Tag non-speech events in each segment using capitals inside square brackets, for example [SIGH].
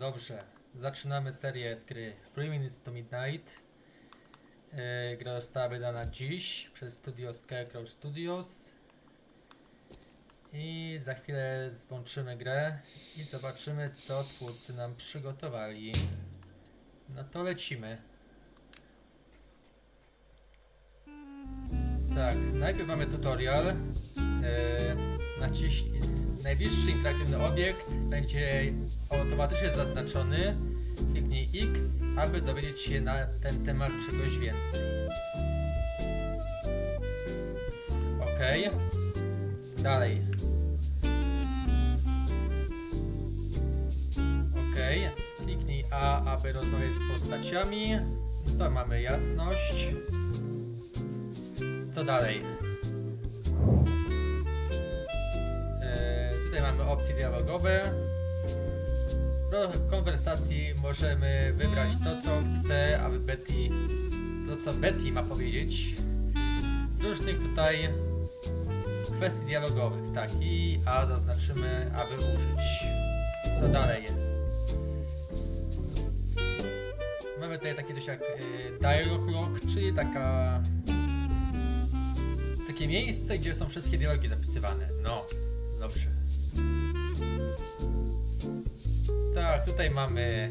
Dobrze, zaczynamy serię z gry Three Minutes to Midnight. Yy, gra została wydana dziś przez studio Scarecrow Studios. I za chwilę włączymy grę i zobaczymy co twórcy nam przygotowali. No to lecimy. Tak, najpierw mamy tutorial. Yy, naciś... Najbliższy interaktywny obiekt będzie automatycznie zaznaczony. Kliknij X, aby dowiedzieć się na ten temat czegoś więcej. Ok. Dalej. Ok. Kliknij A, aby rozmawiać z postaciami. To mamy jasność. Co dalej? Tutaj mamy opcje dialogowe. Do konwersacji możemy wybrać to, co chce, aby Betty, to co Betty ma powiedzieć. Z różnych tutaj kwestii dialogowych, tak, i A zaznaczymy, aby użyć. Co dalej? Mamy tutaj takie coś jak y, dialog log, czyli taka takie miejsce, gdzie są wszystkie dialogi zapisywane. No, dobrze. Tak, tutaj mamy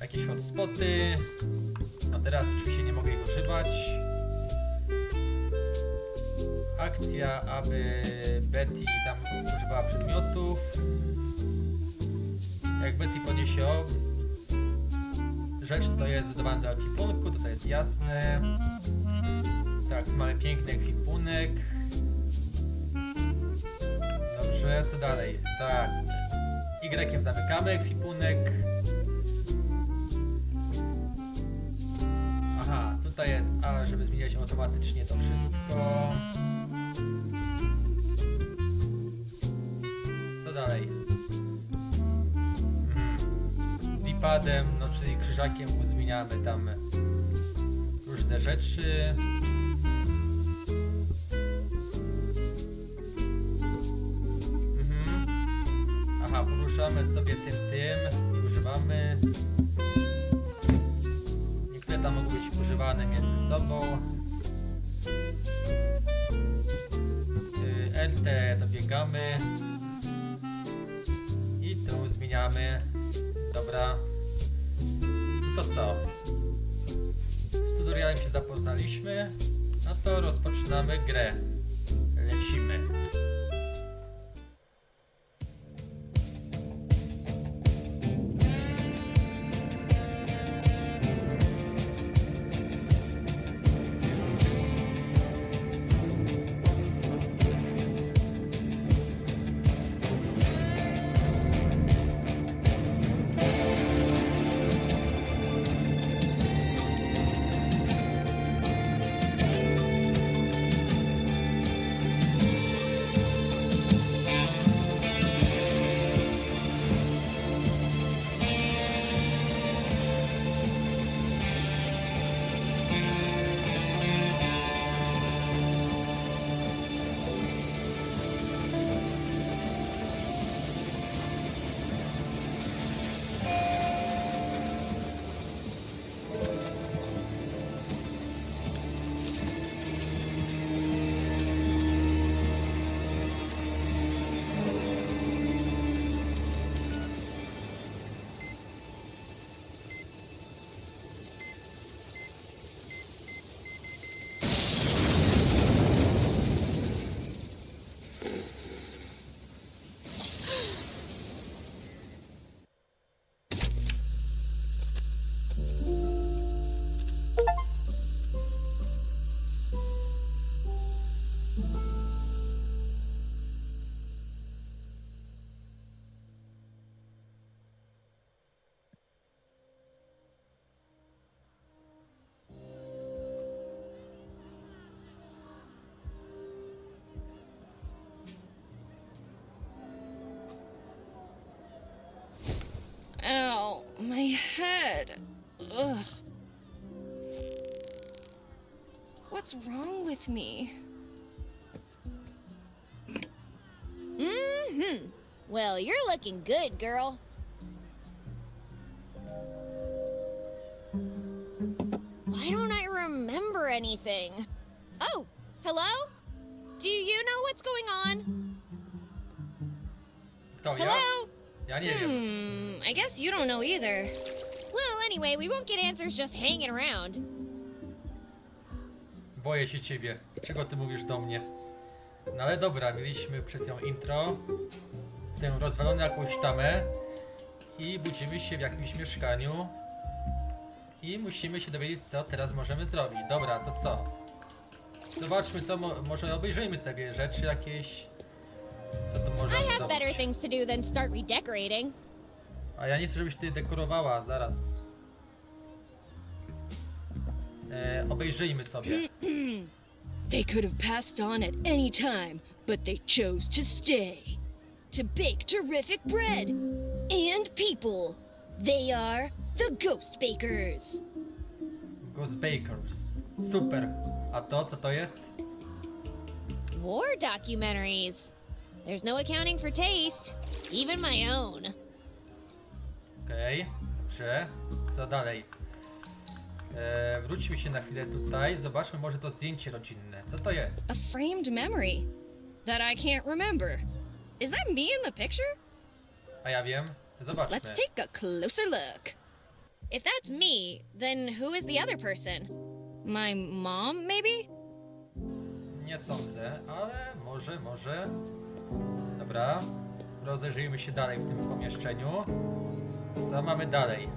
jakieś hotspoty. No teraz oczywiście nie mogę ich używać. Akcja, aby Betty tam używała przedmiotów. Jak Betty podniesie rzecz, to jest dodawana do ekwipunku, to jest jasne. Tak, tu mamy piękny ekwipunek. Dobrze, co dalej? Tak, Y zamykamy ekwipunek. Aha, tutaj jest A, żeby zmieniać automatycznie to wszystko. Co dalej? Mhm. D-padem, no czyli krzyżakiem zmieniamy tam różne rzeczy. Aha, poruszamy sobie tym tym i używamy. Niektóre tam mogą być używane między sobą. Yy, LT dobiegamy. I tu zmieniamy. Dobra. To co? Z tutorialem się zapoznaliśmy. No to rozpoczynamy grę. What's wrong with me? Mm-hmm. Well, you're looking good, girl. Why don't I remember anything? Oh, hello? Do you know what's going on? Hello? Ja nie wiem. Hmm, I guess you don't know either. Well, anyway, we won't get answers just hanging around. Boję się ciebie. Czego ty mówisz do mnie? No ale dobra, mieliśmy przed chwilą intro. Tę rozwaloną jakąś tamę. I budzimy się w jakimś mieszkaniu. I musimy się dowiedzieć, co teraz możemy zrobić. Dobra, to co? Zobaczmy, co mo może obejrzyjmy sobie rzeczy jakieś. Co to I możemy have better zrobić? things to do than start redecorating. A ja nie chcę, żebyś ty dekorowała, zaraz. E, obejrzyjmy sobie. [CLEARS THROAT] They could have passed on at any time, but they chose to stay. To bake terrific bread. And people. They are the Ghost Bakers. Ghost Bakers. Super. A to, co to jest? War documentaries. There's no accounting for taste, even my own. Okej, dobrze. Co dalej? E, wróćmy się na chwilę tutaj. Zobaczmy może to zdjęcie rodzinne. Co to jest? A framed memory that I can't remember. Is that me in the picture? A ja wiem. Zobaczmy. Let's take a closer look. If that's me, then who is the other person? My mom, maybe? Nie sądzę, ale może, może. Dobra. Rozejrzyjmy się dalej w tym pomieszczeniu. Co mamy dalej?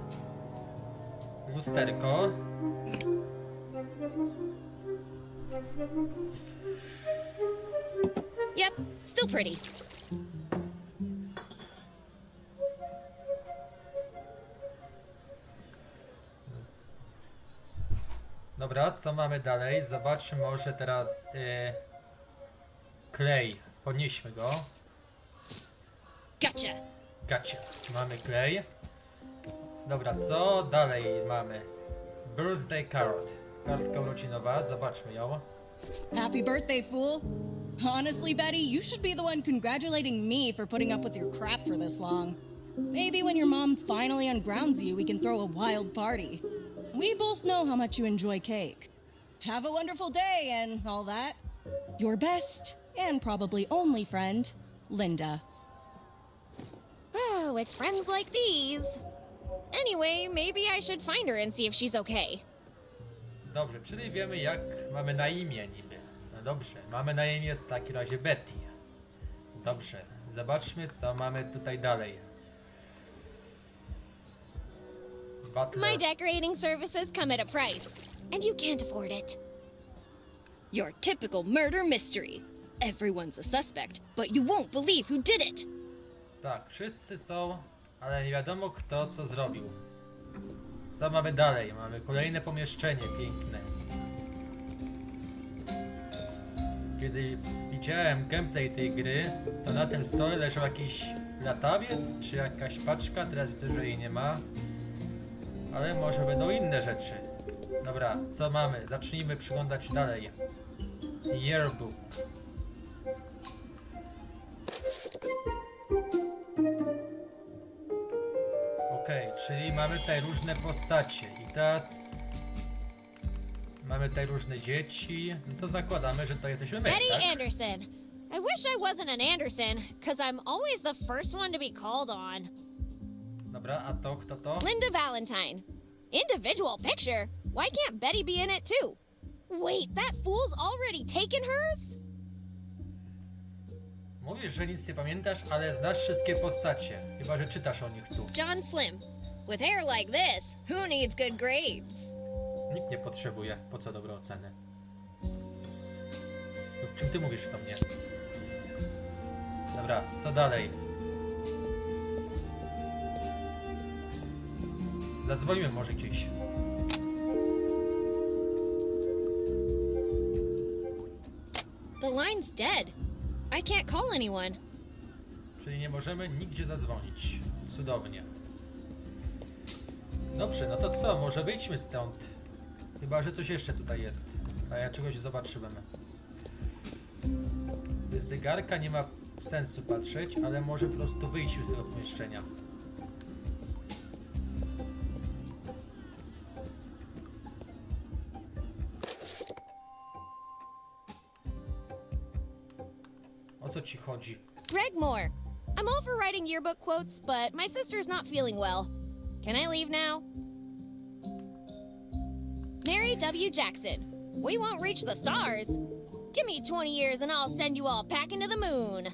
Lusterko. Yep, still pretty. Dobra, co mamy dalej? Zobaczmy może teraz y, klej. Podnieśmy go. Gotcha. Gacie. Mamy klej. Dobra, co dalej mamy? Birthday card. Kartka urodzinowa, zobaczmy ją. Happy birthday, fool! Honestly, Betty, you should be the one congratulating me for putting up with your crap for this long. Maybe when your mom finally ungrounds you, we can throw a wild party. We both know how much you enjoy cake. Have a wonderful day and all that. Your best, and probably only friend, Linda. Ah, with friends like these. Anyway, maybe I should find her and see if she's okay. Dobrze, czyli wiemy jak mamy na imię niby. No dobrze, mamy na imię w takim razie Betty. Dobrze, zobaczmy co mamy tutaj dalej. Butler. My decorating services come at a price, and you can't afford it. Your typical murder mystery. Everyone's a suspect, but you won't believe who did it. Tak, wszyscy są, ale nie wiadomo kto co zrobił. Co mamy dalej? Mamy kolejne pomieszczenie piękne. Kiedy widziałem gameplay tej gry, to na tym stole leżał jakiś latawiec czy jakaś paczka, teraz widzę, że jej nie ma. Ale może będą inne rzeczy. Dobra, co mamy? Zacznijmy przyglądać dalej. Yearbook. Okej, czyli mamy tutaj różne postacie i teraz mamy tutaj różne dzieci. No to zakładamy, że to jesteśmy my, Betty tak? Anderson. I wish I wasn't an Anderson, because I'm always the first one to be called on. Dobra, a to kto to? Linda Valentine. Individual picture. Why can't Betty be in it too? Wait, that fool's already taken hers? Mówisz, że nic nie pamiętasz, ale znasz wszystkie postacie. Chyba, że czytasz o nich tu. John Slim. With hair like this, who needs good grades? Nikt nie potrzebuje. Po co dobre oceny? Lub czym ty mówisz do mnie? Dobra, co dalej? Zadzwonimy może gdzieś. The line's dead. I can't call anyone. Czyli nie możemy nigdzie zadzwonić. Cudownie. Dobrze, no to co? Może wyjdźmy stąd. Chyba, że coś jeszcze tutaj jest. A ja czegoś zobaczyłem. Zegarka nie ma sensu patrzeć, ale może po prostu wyjdźmy z tego pomieszczenia. Co ci chodzi? Gregmore. I'm all for writing yearbook quotes, but my sister's not feeling well. Can I leave now? Mary W. Jackson. We won't reach the stars. Give me 20 years and I'll send you all packing to the moon.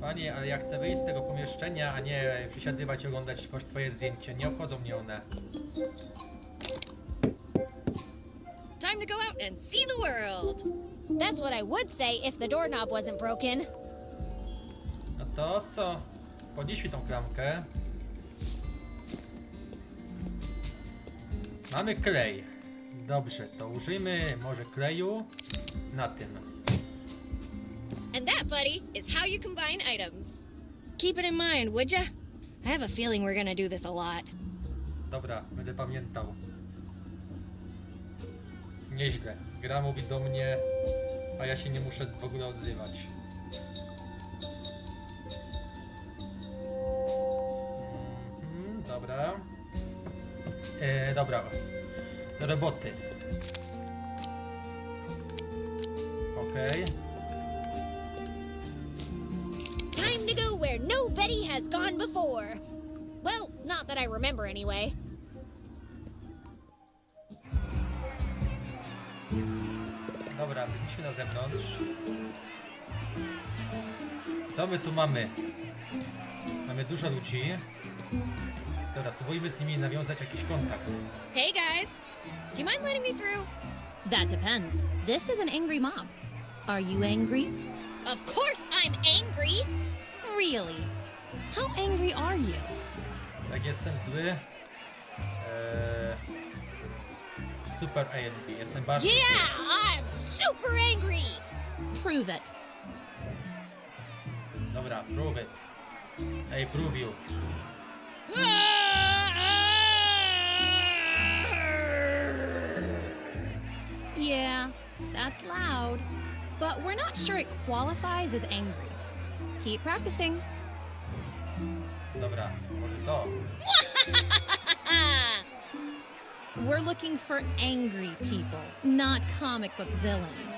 Panie, ale ja chcę wyjść z tego pomieszczenia, a nie przysiadywać i oglądać twoje zdjęcie. Nie obchodzą mnie one. Time to go out and see the world. That's what I would say if the doorknob wasn't broken. No to co? Podnieśli tą klamkę. Mamy klej. Dobrze, to użyjmy może kleju na tym. And that, buddy, is how you combine items. Keep it in mind, would ya? I have a feeling we're gonna do this a lot. Dobra, będę pamiętał. Nieźle. Gra mówi do mnie, a ja się nie muszę w ogóle odzywać. Mhm, dobra. E, dobra. Do roboty. Okej. Time to go where no Betty has gone before. Well, not that I remember anyway. Dobra, wyszliśmy na zewnątrz. Co my tu mamy? Mamy dużo ludzi. Dobra, spróbujmy z nimi nawiązać jakiś kontakt. Hey guys, do you mind letting me through? That depends. This is an angry mob. Are you angry? Of course I'm angry. Really? How angry are you? Jak jestem zły... super angry. Jestem bardzo Yeah, I'm super angry. Prove it. Dobra, prove it. I prove you. Yeah, that's loud. But we're not sure it qualifies as angry. Keep practicing. Dobra, może to. [LAUGHS] We're looking for angry people, not comic book villains.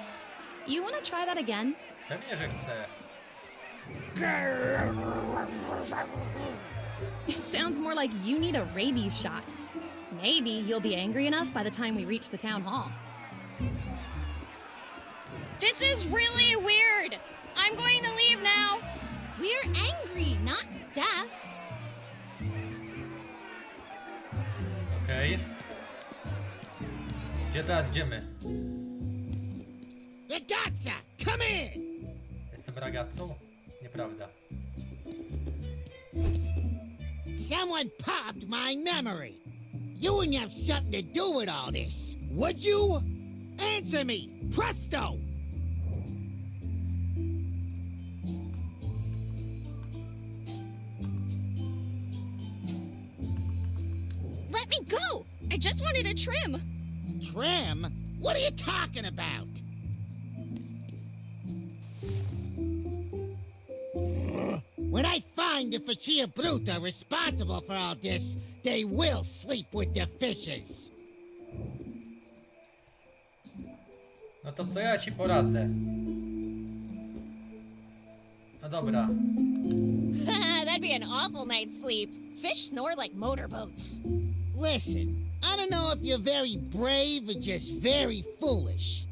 You want to try that again? Pewnie, że chcę. [LAUGHS] It sounds more like you need a rabies shot. Maybe you'll be angry enough by the time we reach the town hall. This is really weird. I'm going to leave now. We're angry, not deaf. Okej. Gdzie teraz idziemy? Ragazza, come in! Jestem ragazą? Nieprawda. Someone popped my memory. You wouldn't have something to do with all this, would you? Answer me, presto! Let me go. I just wanted a trim. Trim? What are you talking about? When I find the Faccia Bruta responsible for all this, they will sleep with the fishes. No to co ja ci poradzę? No dobra. [LAUGHS] That'd be an awful night's sleep. Fish snore like motorboats. Listen, I don't know if you're very brave or just very foolish,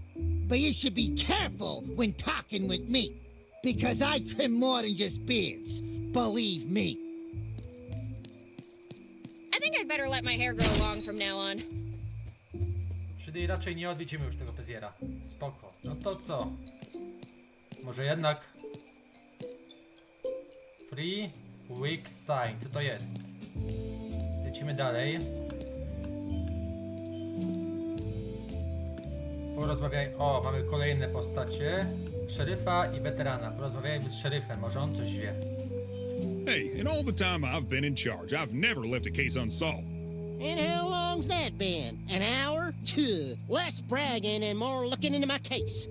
but you should be careful when talking with me, because I trim more than just beards. Believe me. I think I'd better let my hair grow long from now on. Czyli raczej nie odwiedzimy już tego Peziera. Spoko. No to co? Może jednak... Free Weak Sign. Co to jest? Lecimy dalej. Porozmawiaj... O, mamy kolejne postacie. Szeryfa i weterana. Porozmawiajmy z szeryfem. Może on coś wie. Hey, in all the time I've been in charge, I've never left a case unsolved. And how long's that been? An hour? Tuh, Less bragging and more looking into my case.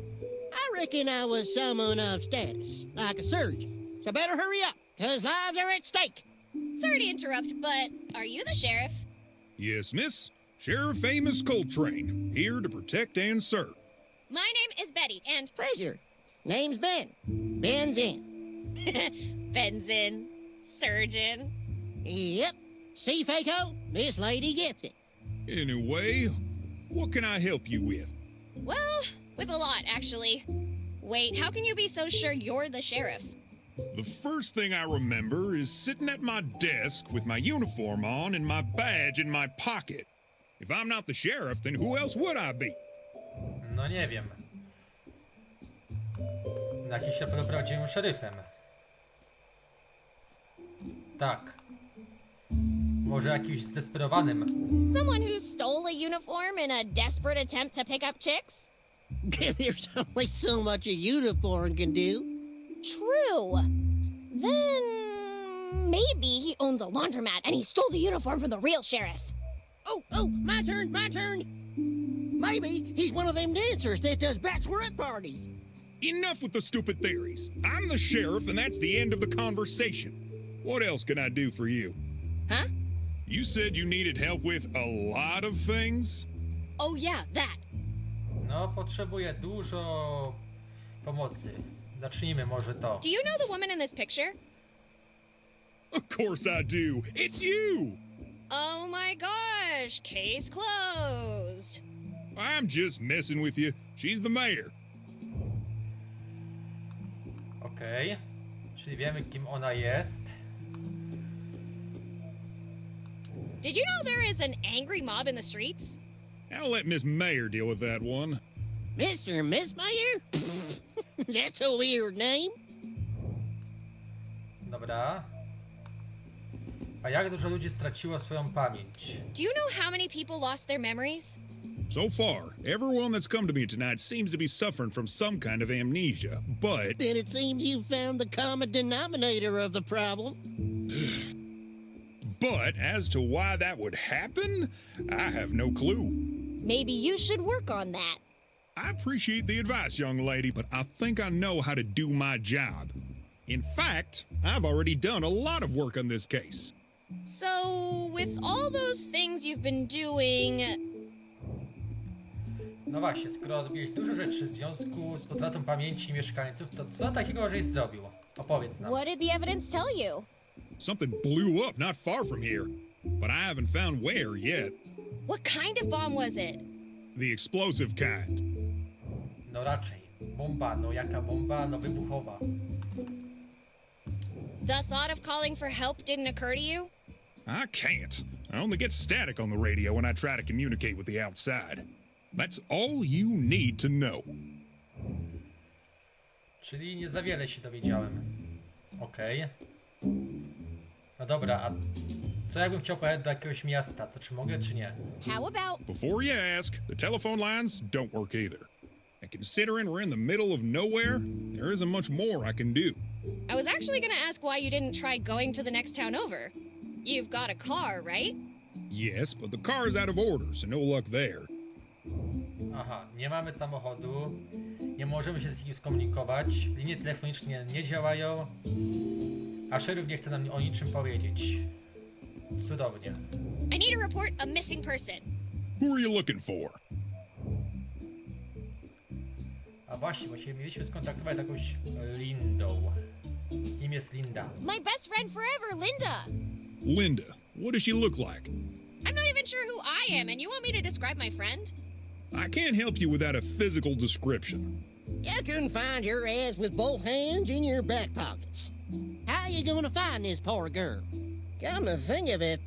I reckon I was someone of status, like a surgeon. So better hurry up, cause lives are at stake. Sorry to interrupt, but are you the sheriff? Yes, miss. Sheriff Amos Coltrane, here to protect and serve. My name is Betty, and Pleasure. Name's Ben. Ben's in. [LAUGHS] Benzin. Surgeon. Yep. See, Faco? This lady gets it. Anyway, what can I help you with? Well, with a lot, actually. Wait, how can you be so sure you're the sheriff? The first thing I remember is sitting at my desk with my uniform on and my badge in my pocket. If I'm not the sheriff, then who else would I be? No nie wiem. Jakiś się podobno prawdziwym szeryfem. Tak. Może jakimś zdesperowanym. Someone who stole a uniform in a desperate attempt to pick up chicks? [LAUGHS] There's only so much a uniform can do. True. Then maybe he owns a laundromat and he stole the uniform from the real sheriff. Oh, oh, my turn, my turn. Maybe he's one of them dancers that does bachelorette parties. Enough with the stupid theories. I'm the sheriff, and that's the end of the conversation. What else can I do for you? Huh? You said you needed help with a lot of things? Oh yeah, that. No, potrzebuję dużo pomocy. Zacznijmy może to. Do you know the woman in this picture? Of course I do. It's you! Oh my gosh, case closed. I'm just messing with you. She's the mayor. Okej. Czyli wiemy, kim ona jest. Did you know there is an angry mob in the streets? I'll let Miss Mayor deal with that one. Mr. and Miss Mayor? [LAUGHS] That's a weird name. Dobra. A jak dużo ludzi straciło swoją pamięć? Do you know how many people lost their memories? So far, everyone that's come to me tonight seems to be suffering from some kind of amnesia, but Then it seems you found the common denominator of the problem. [SIGHS] but as to why that would happen, I have no clue. Maybe you should work on that. I appreciate the advice, young lady, but I think I know how to do my job. In fact, I've already done a lot of work on this case. So, with all those things you've been doing, No właśnie, skoro zrobiłeś dużo rzeczy w związku z utratą pamięci mieszkańców, to co takiego żeś zrobił? Opowiedz nam. what did the evidence tell you? Something blew up not far from here, but I haven't found where yet. What kind of bomb was it? The explosive kind. No raczej. Bomba, no jaka bomba? No wybuchowa. The thought of calling for help didn't occur to you? I can't. I only get static on the radio when I try to communicate with the outside. That's all you need to know. Czyli nie za wiele się dowiedziałem. Okej. No dobra, a co jakbym chciał pojechać do jakiegoś miasta, to czy mogę, czy nie? How about Before you ask, the telephone lines don't work either. And considering we're in the middle of nowhere, there isn't much more I can do. I was actually gonna ask why you didn't try going to the next town over. You've got a car, right? Yes, but the car's out of order, so no luck there. Aha, nie mamy samochodu, nie możemy się z nim skomunikować, linie telefoniczne nie działają, a szeryf nie chce nam o niczym powiedzieć. Cudownie. I need to report a missing person. Who are you looking for? A właśnie, bo się mieliśmy skontaktować z jakąś Lindą. Im jest Linda. My best friend forever, Linda! Linda. What does she look like? I'm not even sure who I am, and you want me to describe my friend? I can't help you without a physical description. You couldn't find your ass with both hands in your back pockets. How you gonna find this poor girl? Come to think of it,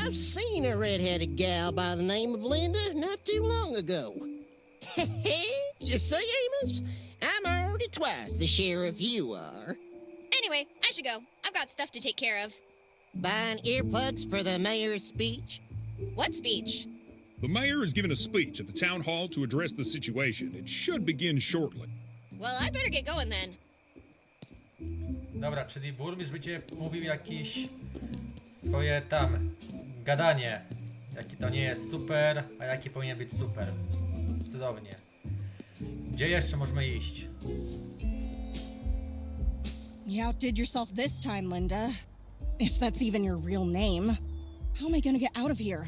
I've seen a red-headed gal by the name of Linda not too long ago. [LAUGHS] you see, Amos? I'm already twice the sheriff you are. Anyway, I should go. I've got stuff to take care of. Buying earplugs for the mayor's speech? What speech? The mayor is giving a speech at the town hall to address the situation. It should begin shortly. Well, I'd better get going then. Dobra, czyli burmistrz będzie mówił jakieś swoje tam gadanie. Jaki to nie jest super, a jaki powinien być super. Cudownie. Gdzie jeszcze możemy iść? You outdid yourself this time, Linda. If that's even your real name. How am I gonna get out of here?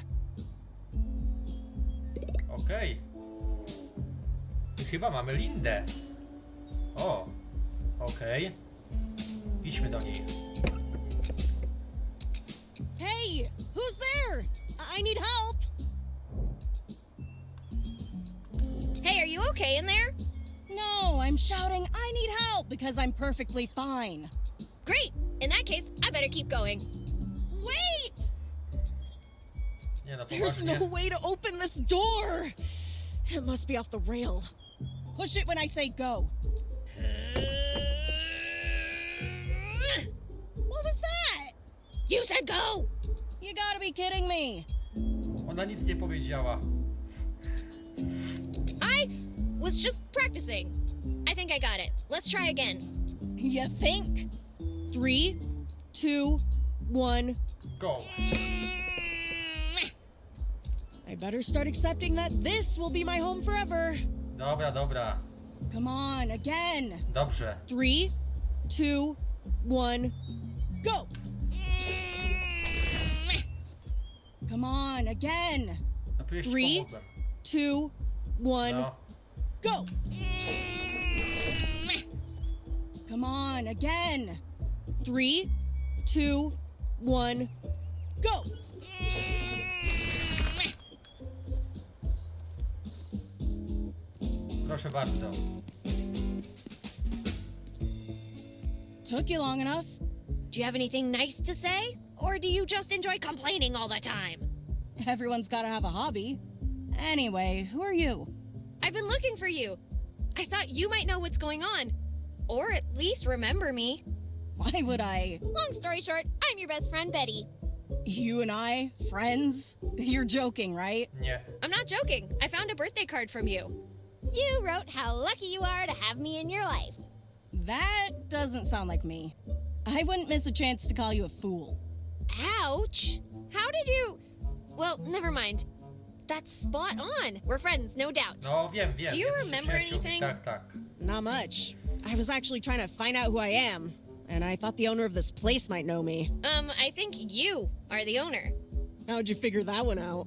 Okej. I chyba mamy Lindę. O, okej. Idźmy do niej. Hey, who's there? I need help. Hey, are you okay in there? No, I'm shouting, I need help because I'm perfectly fine. Great. In that case, I better keep going. Wait! Nie no, There's poważnie. no way to open this door. It must be off the rail. Push it when I say go. What was that? You said go! You gotta be kidding me. Ona nic nie powiedziała. I was just practicing. I think I got it. Let's try again. You think? Three, two, one. Go. I better start accepting that this will be my home forever. Dobra, dobra. Come on, again. Dobrze. Three, two, one, go. Come on, again. Napijesz ci Three. pomogłem. Two, one, No. go. Come on, again. Three, two, one, go. Proszę bardzo. Took you long enough. Do you have anything nice to say? Or do you just enjoy complaining all the time? Everyone's gotta have a hobby. Anyway, who are you? I've been looking for you. I thought you might know what's going on. Or at least remember me. Why would I? Long story short, I'm your best friend, Betty. You and I? Friends? [LAUGHS] You're joking, right? Nie. I'm not joking. I found a birthday card from you. You wrote how lucky you are to have me in your life. That doesn't sound like me. I wouldn't miss a chance to call you a fool. Ouch! How did you. Well, never mind. That's spot on. We're friends, no doubt. No wiem, wiem. Do you jesteście remember przyjaciółmi. anything? Tak, tak. Not much. I was actually trying to find out who I am, and I thought the owner of this place might know me. Um, I think you are the owner. How'd you figure that one out?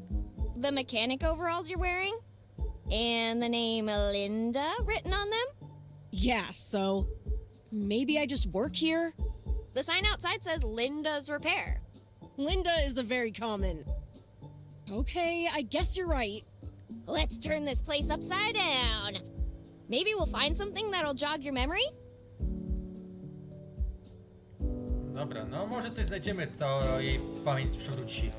The mechanic overalls you're wearing? And the name Linda written on them? Yeah, so maybe I just work here? The sign outside says Linda's Repair. Linda is a very common. Okay, I guess you're right. Let's turn this place upside down. Maybe we'll find something that'll jog your memory? Dobra, no może coś znajdziemy, co jej pamięć przywróci.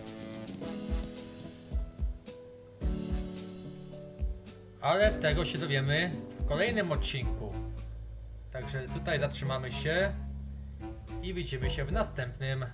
Ale tego się dowiemy w kolejnym odcinku. Także tutaj zatrzymamy się i widzimy się w następnym.